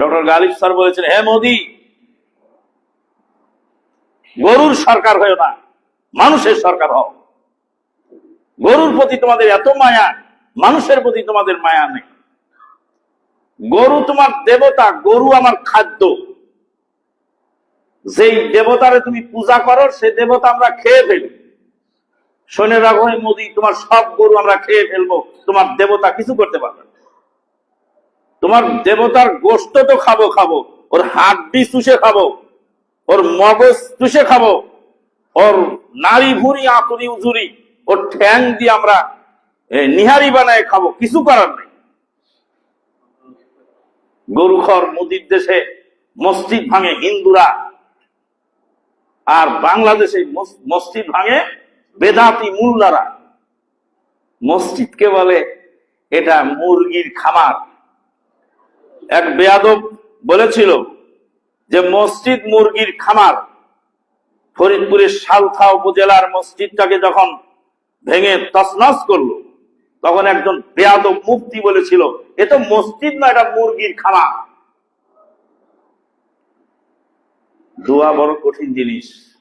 Doctor Ghalib sir বলেছেন, হে মোদি, গরুর সরকার হয়েও না, মানুষের সরকার হও। গরুর প্রতি তোমাদের এত মায়া, মানুষের প্রতি তোমাদের মায়া নেই। গরু তোমার দেবতা, গরু আমার খাদ্য। যেই দেবতারে তুমি পূজা করো, সে দেবতা আমরা খেয়ে ফেলি শুনে রাখো মোদি, তোমার সব গরু আমরা খেয়ে ফেলব, তোমার দেবতা কিছু করতে পারবে না। তোমার দেবতার গোস্ত তো খাব খাব। ওর হাড্ডি চুষে খাব। ওর মগজ চুষে খাব। ওর নারী ভুরি আতুরি, উজুরি, ওর ঠ্যাং দিয়ে আমরা নিহারি বানায় খাব। কিছু করার নেই। গরুখর মুদির দেশে মসজিদ ভাঙে হিন্দুরা। আর বাংলাদেশে মসজিদ ভাঙে বেদাতি মুল্লারা মসজিদকে বলে এটা মুরগির খামার। এক বেয়াদব বলেছিল যে মসজিদ মুরগির খামার ফরিদপুরের সালথা উপজেলার মসজিদটাকে যখন ভেঙে তছনছ করল, তখন একজন বেয়াদব মুফতি বলেছিল, এ তো মসজিদ না, এটা মুরগির খামার। দোয়া বড় কঠিন জিনিস।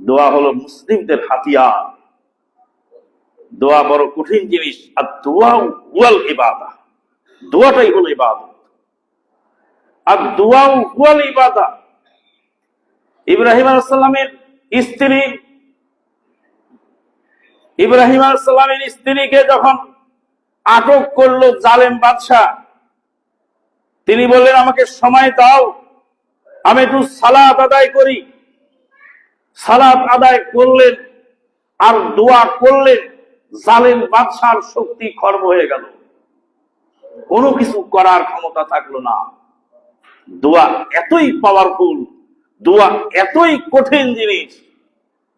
দোয়া হলো মুসলিমদের হাতিয়ার। দোয়া বড় কঠিন জিনিস। আর দোয়া ওয়াল ইবাদা। দোয়াটাই হলো ইবাদত। আর দোয়া ওয়াল ইবাদা। ইব্রাহিম আলাইসাল্লামের স্ত্রী, ইব্রাহিম আলাইসাল্লামের স্ত্রীকে যখন আটক করল জালেম বাদশাহ, তিনি বললেন, আমাকে সময় দাও, আমি একটু সালাত আদায় করি। সালাত আদায় করলেন আর দোয়া করলেন, জালেম বাদশার শক্তি খর্ব হয়ে গেল। কোনো কিছু করার ক্ষমতা থাকল না। দোয়া এতই পাওয়ারফুল দোয়া এতই কঠিন জিনিস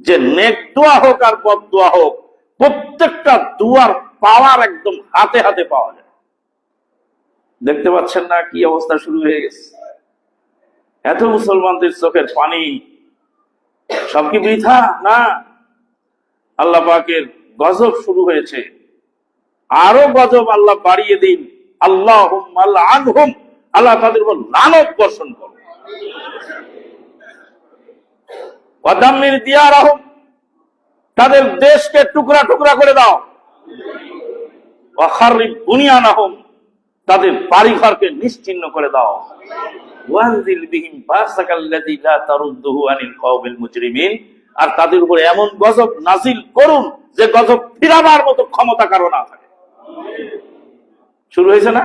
যে নেক দোয়া হোক আর বদ দোয়া হোক, প্রত্যেকটা দুয়ার পাওয়ার একদম হাতে হাতে পাওয়া যায়। দেখতে পাচ্ছেন না কি অবস্থা শুরু হয়ে গেছে। এত মুসলমানদের চোখের পানি, সব কি বৃথা? না। আল্লাহ পাকের গজব শুরু হয়েছে। আরও গজব আল্লাহ বাড়িয়ে দিন। আল্লাহ আল্লাহ তাদের উপর লানত বর্ষণ করো। দিয়ারাহুম। তাদের দেশকে টুকরা টুকরা করে দাও। ওয়াখারিব তাদের বাড়িঘরকে নিশ্চিহ্ন করে দাও। আর তাদের উপর এমন গজব নাজিল করুন যে গজব ফিরাবার মতো ক্ষমতা কারও না থাকে। শুরু হয়েছে না?